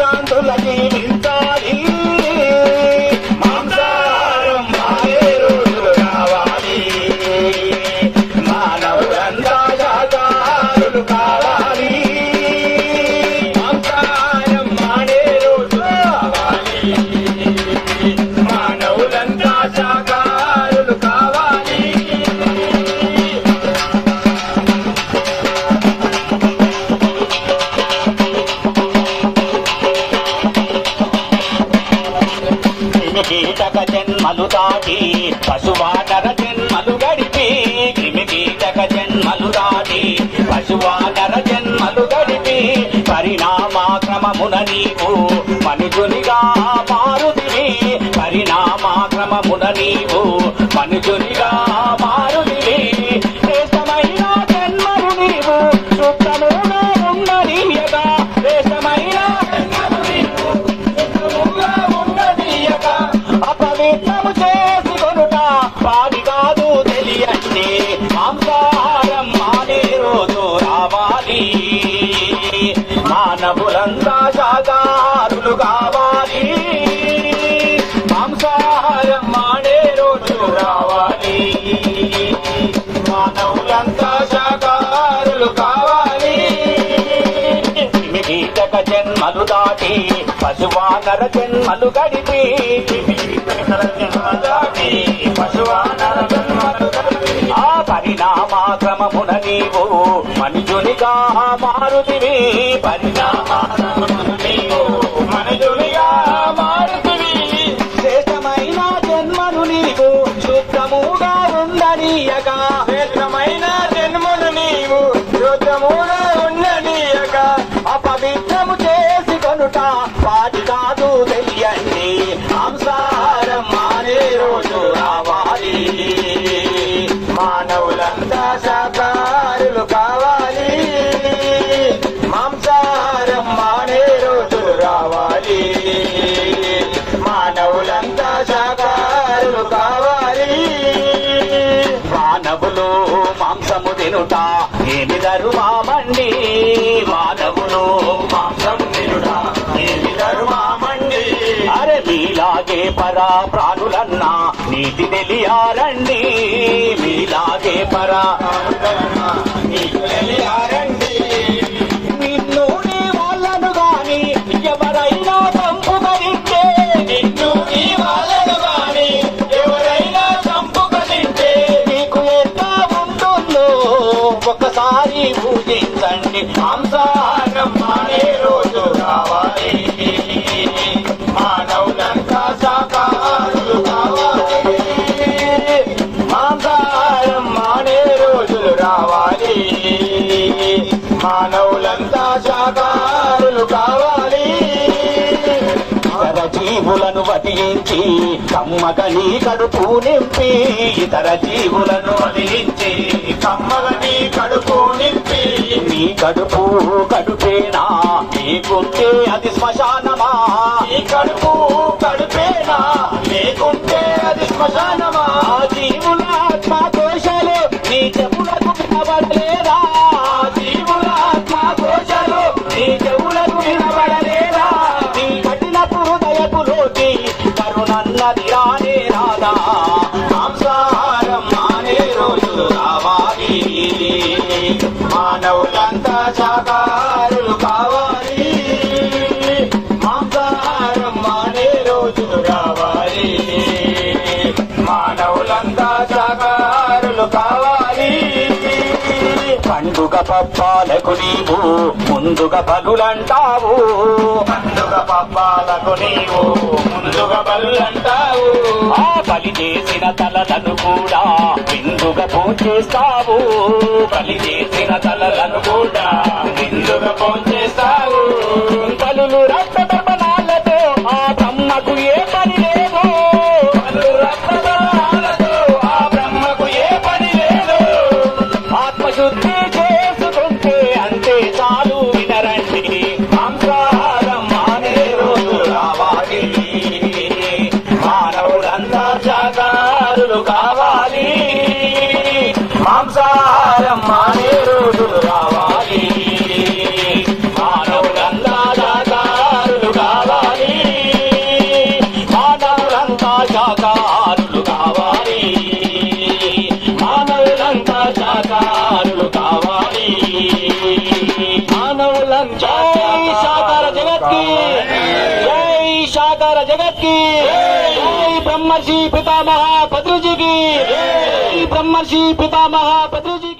సుఖశాంతుల జీవించాలి కీటక జన్మలు దాటి పశువానర జన్మలు గడిపి క్రిమి కీటక జన్మలు దాటి పశువానర జన్మలు గడిపి పరిణామాక్రమమున నీవు మనుజునిగా మారుతివి పరిణామాక్రమమున నీవు మనుజునిగా అపవిత్రము చేసి కాదు తెలియండి మాంసాహారం మానే రోజు రావాలి. మానవులంతా శాకాహారులు కావాలి. మాంసాహారం మానే రోజు రావాలి. మానవులంతా శాకాహారులు కావాలి. క్రిమికీటక జన్మలు దాటి పశువానర జన్మలు గడిపి ఆ పరిణామాక్రమమున నీవు మనుజునిగా మారుతివి. పరిణామాక్రమమున నీవు మనుజునిగా మారుతివి. శ్రేష్టమైన జన్మను నీవు శుద్ధముగా ఉందనీయగా తినుట ఏమి ధరుమామండి మానవులు మాంసం తినుట ఏమి ధరుమామండి అరే మీలాగే పరా ప్రాణులన్నా నీతి తెలియారండి మీలాగే పరా ప్రాణులన్నా ఒకసారి పూజించండి. మాంసాహారం మానే రోజు కావాలి మానవులంతా శాకాహారులు కావాలి. మాంసాహారం మానే రోజులు రావాలి. మానవులంతా శాకాహారులు కావాలి. జీవులను వధించి కమ్మగని కడుపు నింపి ఇతర జీవులను వధించి కమ్మగని కడుపు కడుపేనా? నీకుంటే అది శ్మశానమా? ఈ కడుపు కడుపేనా? నీకుంటే అది శ్మశానమా? జీవుల ఆత్మ దోషాలు నీ చెవులకు వినబడలేదా? జీవుల ఆత్మ దోషాలు నీ చెవులకు వినబడలేదా? నీ కఠిన హృదయపులోకి కరుణన్నది రానే రాదా? మాంసాహారం మానే రోజులు రావాలి. మానవులంతా శాకాహారులు పప్పాలకు నీవు ముందుగా బలులంటావు పండుగ పప్పాలకు నీవు ముందుగా బలులంటావు. ఆ బలి చేసిన తలలను కూడా విందుగా పూజేస్తావు బలి చేసిన తలలను కూడా విందుగా శాకారులు కావాలి. మానవులంతా శాకారులు కావాలి. మానవులంతా జై శాకార జగత్కి జై శాకార జగత్కి జై బ్రహ్మర్షి పితామహ పత్రిజీ కి జై బ్రహ్మర్షి పితామహ పత్రిజీ కి